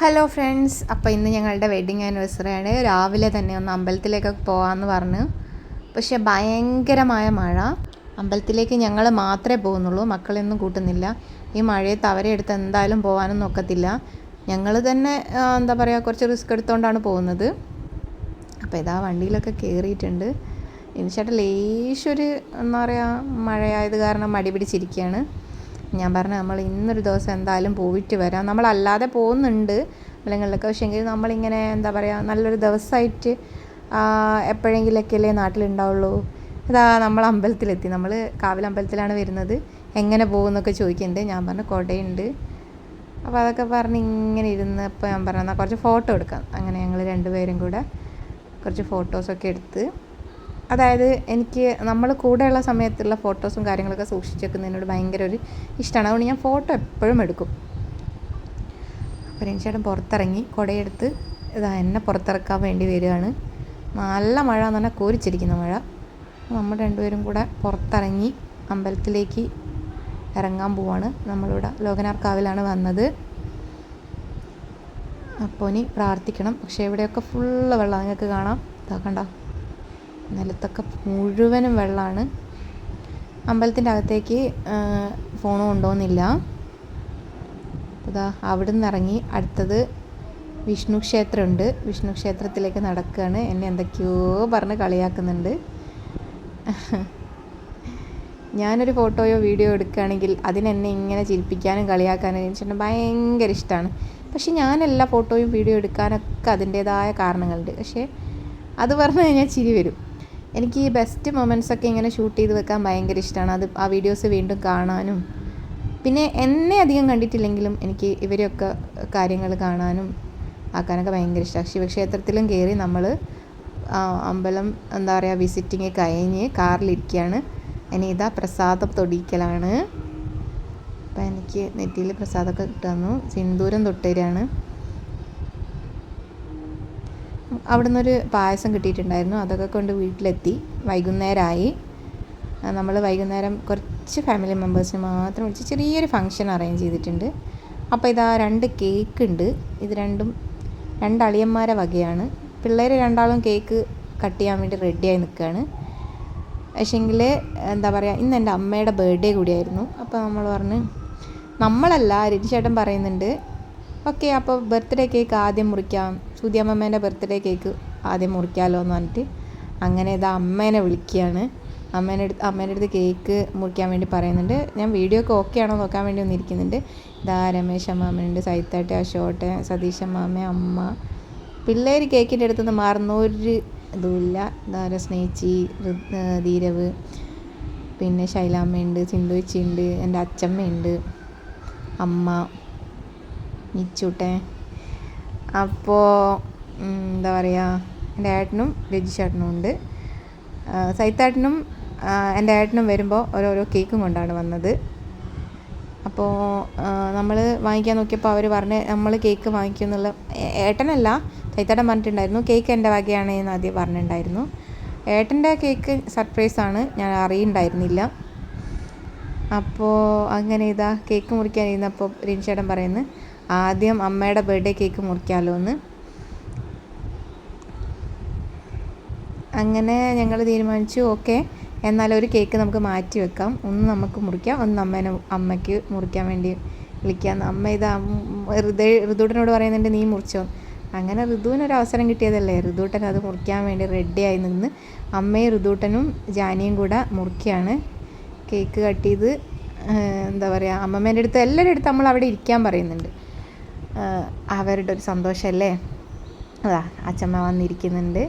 Hello friends അപ്പോൾ ഇന്ന് ഞങ്ങളുടെ വെഡ്ഡിങ് ആനിവേഴ്സറിയാണ് രാവിലെ തന്നെ ഒന്ന് അമ്പലത്തിലേക്കൊക്കെ പോകാമെന്ന് പറഞ്ഞു. പക്ഷേ ഭയങ്കരമായ മഴ. അമ്പലത്തിലേക്ക് ഞങ്ങൾ മാത്രമേ പോകുന്നുള്ളൂ. മക്കളെയൊന്നും കൂട്ടുന്നില്ല. ഈ മഴയത്ത് അവരെ എടുത്ത് എന്തായാലും പോകാനൊന്നും നോക്കത്തില്ല. ഞങ്ങൾ തന്നെ എന്താ പറയുക കുറച്ച് റിസ്ക് എടുത്തുകൊണ്ടാണ് പോകുന്നത്. അപ്പോൾ ഇതാ വണ്ടിയിലൊക്കെ കയറിയിട്ടുണ്ട് എനിച്ചേട്ടൻ ലേശൊരു എന്താ പറയുക മഴയായത് കാരണം മടി പിടിച്ചിരിക്കുകയാണ്. ഞാൻ പറഞ്ഞു നമ്മൾ ഇന്നൊരു ദിവസം എന്തായാലും പോയിട്ട് വരാം. നമ്മളല്ലാതെ പോകുന്നുണ്ട് അല്ലെങ്കിലൊക്കെ പക്ഷേങ്കിൽ നമ്മളിങ്ങനെ എന്താ പറയുക നല്ലൊരു ദിവസമായിട്ട് എപ്പോഴെങ്കിലൊക്കെ അല്ലേ നാട്ടിലുണ്ടാവുള്ളൂ. ഇതാ നമ്മൾ അമ്പലത്തിലെത്തി. നമ്മൾ കാവിലമ്പലത്തിലാണ് വരുന്നത്. എങ്ങനെ പോകുമെന്നൊക്കെ ചോദിക്കുന്നുണ്ട്. ഞാൻ പറഞ്ഞു കൊടയുണ്ട്. അപ്പോൾ അതൊക്കെ പറഞ്ഞ് ഇങ്ങനെ ഇരുന്ന് ഇപ്പോൾ ഞാൻ പറഞ്ഞു കുറച്ച് ഫോട്ടോ എടുക്കാം. അങ്ങനെ ഞങ്ങൾ രണ്ടുപേരും കൂടെ കുറച്ച് ഫോട്ടോസൊക്കെ എടുത്ത് അതായത് എനിക്ക് നമ്മൾ കൂടെയുള്ള സമയത്തുള്ള ഫോട്ടോസും കാര്യങ്ങളൊക്കെ സൂക്ഷിച്ച് വെക്കുന്നതിനോട് ഭയങ്കര ഒരു ഇഷ്ടമാണ് അതുകൊണ്ട് ഞാൻ ഫോട്ടോ എപ്പോഴും എടുക്കും. അപ്പോൾ രഞ്ജേട്ടൻ പുറത്തിറങ്ങി കുടയെടുത്ത് ഇതാ എന്നെ പുറത്തിറക്കാൻ വേണ്ടി വരികയാണ്. നല്ല മഴ എന്ന് പറഞ്ഞാൽ കോരിച്ചിരിക്കുന്ന മഴ. നമ്മൾ രണ്ടുപേരും കൂടെ പുറത്തിറങ്ങി അമ്പലത്തിലേക്ക് ഇറങ്ങാൻ പോവാണ്. നമ്മളിവിടെ ലോകനാർക്കാവിലാണ് വന്നത്. അപ്പോൾ ഇനി പ്രാർത്ഥിക്കണം. പക്ഷേ ഇവിടെയൊക്കെ ഫുള്ള് വെള്ളം. നിങ്ങൾക്ക് കാണാം. ഇതാ കണ്ട? നിലത്തൊക്കെ മുഴുവനും വെള്ളമാണ് അമ്പലത്തിന്റെ അകത്തേക്ക് ഫോൺ കൊണ്ടുപോകുന്നില്ല അതാ അവിടെ നിന്ന് ഇറങ്ങി അടുത്തത് വിഷ്ണു ക്ഷേത്രമുണ്ട്. വിഷ്ണു ക്ഷേത്രത്തിലേക്ക് നടക്കുകയാണ് എന്നെ എന്തൊക്കെയോ പറഞ്ഞ് കളിയാക്കുന്നുണ്ട്. ഞാനൊരു ഫോട്ടോയോ വീഡിയോ എടുക്കുകയാണെങ്കിൽ അതിനെന്നെ ഇങ്ങനെ ചിരിപ്പിക്കാനും കളിയാക്കാനും എനിക്ക് ഭയങ്കര ഇഷ്ടമാണ്. പക്ഷെ ഞാനെല്ലാ ഫോട്ടോയും വീഡിയോ എടുക്കാനൊക്കെ അതിന്റേതായ കാരണങ്ങളുണ്ട്. പക്ഷേ അത് പറഞ്ഞു കഴിഞ്ഞാൽ ചിരി വരും. എനിക്ക് ഈ ബെസ്റ്റ് മൊമെന്റ്സ് ഒക്കെ ഇങ്ങനെ ഷൂട്ട് ചെയ്ത് വെക്കാൻ ഭയങ്കര ഇഷ്ടമാണ് അത് ആ വീഡിയോസ് വീണ്ടും കാണാനും. പിന്നെ എന്നെ അധികം കണ്ടിട്ടില്ലെങ്കിലും എനിക്ക് ഇവരെയൊക്കെ കാര്യങ്ങൾ കാണാനും ആക്കാനൊക്കെ ഭയങ്കര ഇഷ്ടമാണ് ശിവക്ഷേത്രത്തിലും കയറി നമ്മൾ അമ്പലം എന്താ പറയുക വിസിറ്റിങ് കഴിഞ്ഞ് കാറിലിരിക്കുകയാണ് ഇനി ഇതാ പ്രസാദം തൊടിക്കലാണ് അപ്പം എനിക്ക് നെറ്റിയിൽ പ്രസാദമൊക്കെ കിട്ടുന്നു. സിന്ദൂരം തൊട്ടുതരാണ് അവിടെ നിന്നൊരു പായസം കിട്ടിയിട്ടുണ്ടായിരുന്നു. അതൊക്കെ കൊണ്ട് വീട്ടിലെത്തി. വൈകുന്നേരമായി നമ്മൾ വൈകുന്നേരം കുറച്ച് ഫാമിലി മെമ്പേഴ്സിന് മാത്രം വിളിച്ച് ചെറിയൊരു ഫങ്ഷൻ അറേഞ്ച് ചെയ്തിട്ടുണ്ട്. അപ്പോൾ ഇതാ രണ്ട് കേക്ക് ഉണ്ട്. ഇത് രണ്ടും രണ്ട് അളിയന്മാരെ വകയാണ്. പിള്ളേർ രണ്ടാളും കേക്ക് കട്ട് ചെയ്യാൻ വേണ്ടി റെഡിയായി നിൽക്കുകയാണ് പക്ഷേങ്കിൽ എന്താ പറയുക ഇന്ന് എന്റെ അമ്മയുടെ ബർത്ത്ഡേ കൂടിയായിരുന്നു. അപ്പോൾ നമ്മൾ പറഞ്ഞ് നമ്മളല്ല രജിചേട്ടൻ പറയുന്നുണ്ട് ഓക്കെ അപ്പോൾ ബർത്ത്ഡേ കേക്ക് ആദ്യം മുറിക്കാം. സുതിയമ്മേന്റെ ബർത്ത്ഡേ കേക്ക് ആദ്യം മുറിക്കാമല്ലോ എന്ന് പറഞ്ഞിട്ട് അങ്ങനെ ഇതാ അമ്മേനെ വിളിക്കുകയാണ്. അമ്മേന്റെ അടുത്ത് അമ്മേന്റെ അടുത്ത് കേക്ക് മുറിക്കാൻ വേണ്ടി പറയുന്നുണ്ട്. ഞാൻ വീഡിയോ ഒക്കെ ഓക്കെ ആണോ നോക്കാൻ വേണ്ടി വന്നിരിക്കുന്നുണ്ട്. ഇതാ രമേശ് അമ്മാമ്മയുണ്ട് സൈത്താട്ടെ അശോട്ടെ സതീഷ് അമ്മാമ്മ അമ്മ. പിള്ളേർ കേക്കിന്റെ അടുത്തുനിന്ന് മാറുന്ന ഒരു ഇതുമില്ല. ഇതാ സ്നേഹിച്ചി ധീരവ്. പിന്നെ ശൈലാമ്മയുണ്ട് സിന്ധുവച്ചിയുണ്ട് എന്റെ അച്ചമ്മയുണ്ട് അമ്മ നിച്ചൂട്ടെ അപ്പോൾ എന്താ പറയുക എന്റെ ഏട്ടനും രജി ചേട്ടനും ഉണ്ട്. സൈത്താട്ടനും എന്റെ ഏട്ടനും വരുമ്പോൾ ഓരോരോ കേക്കും കൊണ്ടാണ് വന്നത്. അപ്പോൾ നമ്മൾ വാങ്ങിക്കാൻ നോക്കിയപ്പോൾ അവർ പറഞ്ഞ് നമ്മൾ കേക്ക് വാങ്ങിക്കും എന്നുള്ള ഏട്ടനല്ല ചൈത്തേട്ടൻ പറഞ്ഞിട്ടുണ്ടായിരുന്നു കേക്ക് എന്റെ വകയാണ് എന്ന് ആദ്യം പറഞ്ഞിട്ടുണ്ടായിരുന്നു. ഏട്ടന്റെ കേക്ക് സർപ്രൈസാണ് ഞാൻ അറിയുന്നുണ്ടായിരുന്നില്ല അപ്പോൾ അങ്ങനെ ഇതാ കേക്ക് മുറിക്കാൻ ഇരുന്നപ്പോൾ റിൻചേട്ടൻ പറയുന്നു ആദ്യം അമ്മയുടെ ബർത്ത്ഡേ കേക്ക് മുറിക്കാമല്ലോ എന്ന് അങ്ങനെ ഞങ്ങൾ തീരുമാനിച്ചു ഓക്കെ എന്നാൽ ഒരു കേക്ക് നമുക്ക് മാറ്റി വെക്കാം. ഒന്ന് നമുക്ക് മുറിക്കാം ഒന്ന് അമ്മേനെ അമ്മയ്ക്ക് മുറിക്കാൻ വേണ്ടി വിളിക്കാം. അമ്മ ഇത് ഋതു ഋതുവിനോട് പറയുന്നുണ്ട് നീ മുറിച്ചോ. അങ്ങനെ ഋതുവിനൊരു അവസരം കിട്ടിയതല്ലേ ഋതുട്ടൻ അത് മുറിക്കാൻ വേണ്ടി റെഡിയായി നിന്ന് അമ്മയും ഋതുട്ടനും ജാനിയും കൂടെ മുറിക്കുകയാണ് കേക്ക് കട്ട് ചെയ്ത് എന്താ പറയുക അമ്മമ്മേന്റെ അടുത്ത് എല്ലാവരുടെ അടുത്ത് നമ്മൾ അവിടെ ഇരിക്കാൻ പറയുന്നുണ്ട്. അവരുടെ ഒരു സന്തോഷമല്ലേ അതാ അച്ഛമ്മ വന്നിരിക്കുന്നുണ്ട്.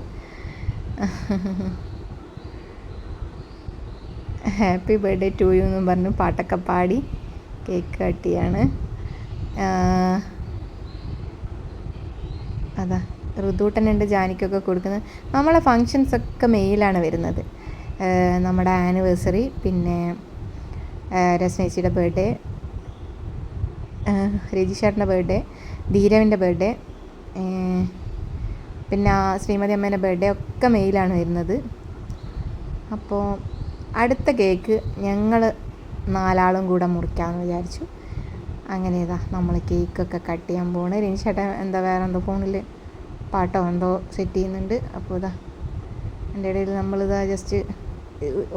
ഹാപ്പി ബർത്ത്ഡേ ടു യു എന്നും പറഞ്ഞു പാട്ടൊക്കെ പാടി കേക്ക് കട്ടിയാണ്. അതാ ഋതൂട്ടനുണ്ട് ജാനിക്കൊക്കെ കൊടുക്കുന്നത്. നമ്മളെ ഫങ്ഷൻസ് ഒക്കെ മെയിലാണ് വരുന്നത്. നമ്മുടെ ആനിവേഴ്സറി പിന്നെ രസ്നേച്ചിയുടെ ബർത്ത്ഡേ രജിഷേട്ടന്റെ ബർത്ത്ഡേ ധീരവിന്റെ ബർത്ത്ഡേ പിന്നെ ശ്രീമതി അമ്മേന്റെ ബർത്ത്ഡേ ഒക്കെ മെയിലാണ് വരുന്നത്. അപ്പോൾ അടുത്ത കേക്ക് ഞങ്ങൾ നാലാളും കൂടെ മുറിക്കാമെന്ന് വിചാരിച്ചു. അങ്ങനെ ഇതാ നമ്മൾ കേക്കൊക്കെ കട്ട് ചെയ്യാൻ പോണ്. രജിഷേട്ടൻ എന്താ വേറെ എന്തോ ഫോണിൽ പാട്ടോ എന്തോ സെറ്റ് ചെയ്യുന്നുണ്ട്. അപ്പോൾ ഇതാ എന്റെ ഇടയിൽ നമ്മളിതാ ജസ്റ്റ്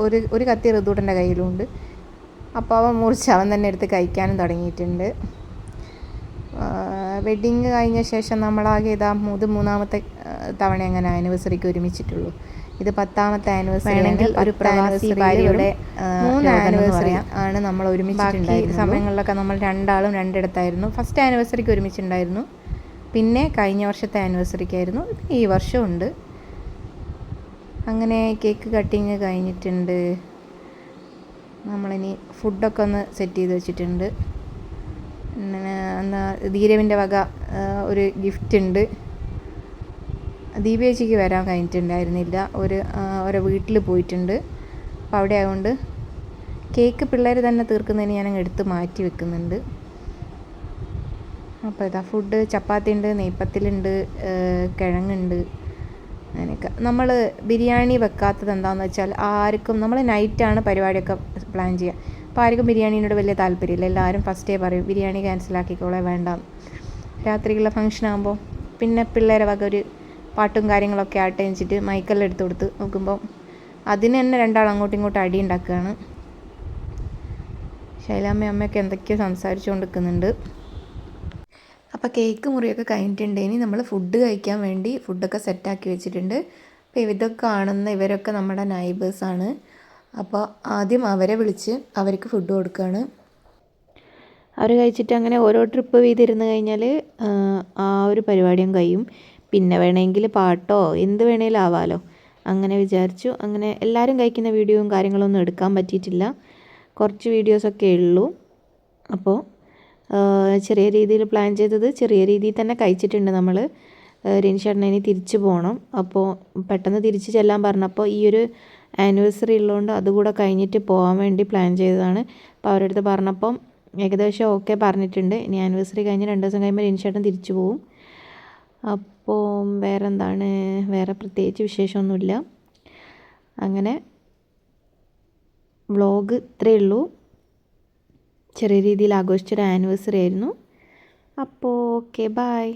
ഒരു ഒരു കത്തി ഋതുട്ടന്റെ കയ്യിലുണ്ട്. അപ്പോൾ അവൻ മുറിച്ച് അവൻ തന്നെ എടുത്ത് കഴിക്കാനും തുടങ്ങിയിട്ടുണ്ട്. വെഡിങ് കഴിഞ്ഞ ശേഷം നമ്മളാകെ ഇതാ ഇത് മൂന്നാമത്തെ തവണ അങ്ങനെ ആനിവേഴ്സറിക്ക് ഒരുമിച്ചിട്ടുള്ളൂ. ഇത് പത്താമത്തെ ആനിവേഴ്സറി ഒരു പ്രവാസി ഭാര്യയുടെ മൂന്ന് ആനിവേഴ്സറി ആണ് നമ്മൾ ഒരുമിച്ചിട്ടുണ്ടായിരുന്നത്. സമയങ്ങളിലൊക്കെ നമ്മൾ രണ്ടാളും രണ്ടിടത്തായിരുന്നു. ഫസ്റ്റ് ആനിവേഴ്സറിക്ക് ഒരുമിച്ചുണ്ടായിരുന്നു പിന്നെ കഴിഞ്ഞ വർഷത്തെ ആനിവേഴ്സറിക്കായിരുന്നു ഈ വർഷമുണ്ട് അങ്ങനെ കേക്ക് കട്ടിങ് കഴിഞ്ഞിട്ടുണ്ട്. നമ്മളിനി ഫുഡൊക്കെ ഒന്ന് സെറ്റ് ചെയ്ത് വെച്ചിട്ടുണ്ട്. എന്നാ ധീരവിന്റെ വക ഒരു ഗിഫ്റ്റ് ഉണ്ട്. ദീപേച്ചിക്ക് വരാൻ കഴിഞ്ഞിട്ടുണ്ടായിരുന്നില്ല. ഒരു ഓരോ വീട്ടിൽ പോയിട്ടുണ്ട്. അപ്പോൾ അവിടെ ആയതുകൊണ്ട് കേക്ക് പിള്ളേർ തന്നെ തീർക്കുന്നതിന് ഞാൻ എടുത്ത് മാറ്റി വെക്കുന്നുണ്ട്. അപ്പോൾ ഇതാ ഫുഡ് ചപ്പാത്തി ഉണ്ട് നെയ്പ്പത്തിലുണ്ട് കിഴങ്ങുണ്ട് അങ്ങനെയൊക്കെ. നമ്മൾ ബിരിയാണി വെക്കാത്തത് എന്താണെന്ന് വെച്ചാൽ ആർക്കും നമ്മൾ നൈറ്റാണ് പരിപാടിയൊക്കെ പ്ലാൻ ചെയ്യുക. അപ്പോൾ ആർക്കും ബിരിയാണീനോട് വലിയ താല്പര്യമില്ല. എല്ലാവരും ഫസ്റ്റേ പറയും ബിരിയാണി ക്യാൻസലാക്കിക്കോളെ വേണ്ട. രാത്രിക്കുള്ള ഫംഗ്ഷൻ ആകുമ്പോൾ പിന്നെ പിള്ളേരെ വക ഒരു പാട്ടും കാര്യങ്ങളൊക്കെ ആട്ടെ വെച്ചിട്ട് മൈക്കെല്ലാം എടുത്ത് കൊടുത്ത് നോക്കുമ്പോൾ അതിന് തന്നെ രണ്ടാൾ അങ്ങോട്ടും ഇങ്ങോട്ടും അടി ഉണ്ടാക്കുകയാണ്. ശൈലാമ്മ അമ്മയൊക്കെ എന്തൊക്കെയോ സംസാരിച്ചുകൊണ്ട് നിൽക്കുന്നുണ്ട് അപ്പോൾ കേക്ക് മുറിയൊക്കെ കഴിഞ്ഞിട്ടുണ്ടെങ്കിൽ നമ്മൾ ഫുഡ് കഴിക്കാൻ വേണ്ടി ഫുഡൊക്കെ സെറ്റാക്കി വെച്ചിട്ടുണ്ട്. അപ്പോൾ ഇതൊക്കെ കാണുന്ന ഇവരൊക്കെ നമ്മുടെ നൈബേഴ്സാണ് അപ്പോൾ ആദ്യം അവരെ വിളിച്ച് അവർക്ക് ഫുഡ് കൊടുക്കുകയാണ് അവർ കഴിച്ചിട്ട് അങ്ങനെ ഓരോ ട്രിപ്പ് ചെയ്തിരുന്ന് കഴിഞ്ഞാൽ ആ ഒരു പരിപാടിയും കഴിയും. പിന്നെ വേണമെങ്കിൽ പാട്ടോ എന്ത് വേണേലും ആവാലോ. അങ്ങനെ വിചാരിച്ചു. അങ്ങനെ എല്ലാവരും കഴിക്കുന്ന വീഡിയോയും കാര്യങ്ങളൊന്നും എടുക്കാൻ പറ്റിയിട്ടില്ല. കുറച്ച് വീഡിയോസൊക്കെ ഉള്ളൂ. അപ്പോൾ ചെറിയ രീതിയിൽ പ്ലാൻ ചെയ്തത് ചെറിയ രീതിയിൽ തന്നെ കഴിച്ചിട്ടുണ്ട് നമ്മൾ രനിഷേട്ടനെ ഇനി തിരിച്ചു പോകണം അപ്പോൾ പെട്ടെന്ന് തിരിച്ച് ചെല്ലാൻ പറഞ്ഞപ്പോൾ ഈ ഒരു ആനിവേഴ്സറി ഉള്ളതുകൊണ്ട് അതുകൂടെ കഴിഞ്ഞിട്ട് പോകാൻ വേണ്ടി പ്ലാൻ ചെയ്തതാണ്. അപ്പോൾ അവരുടെ അടുത്ത് പറഞ്ഞപ്പം ഏകദേശം ഓക്കെ പറഞ്ഞിട്ടുണ്ട്. ഇനി ആനിവേഴ്സറി കഴിഞ്ഞ് രണ്ട് ദിവസം കഴിയുമ്പോൾ രനിഷേട്ടൻ തിരിച്ചു പോവും. അപ്പോൾ വേറെ എന്താണ് വേറെ പ്രത്യേകിച്ച് വിശേഷമൊന്നുമില്ല. അങ്ങനെ വ്ളോഗ് ഇത്രയേ ഉള്ളൂ. ചെറിയ രീതിയിൽ ആഘോഷിച്ചൊരു ആനിവേഴ്സറി ആയിരുന്നു. അപ്പോൾ ഓക്കെ ബായ്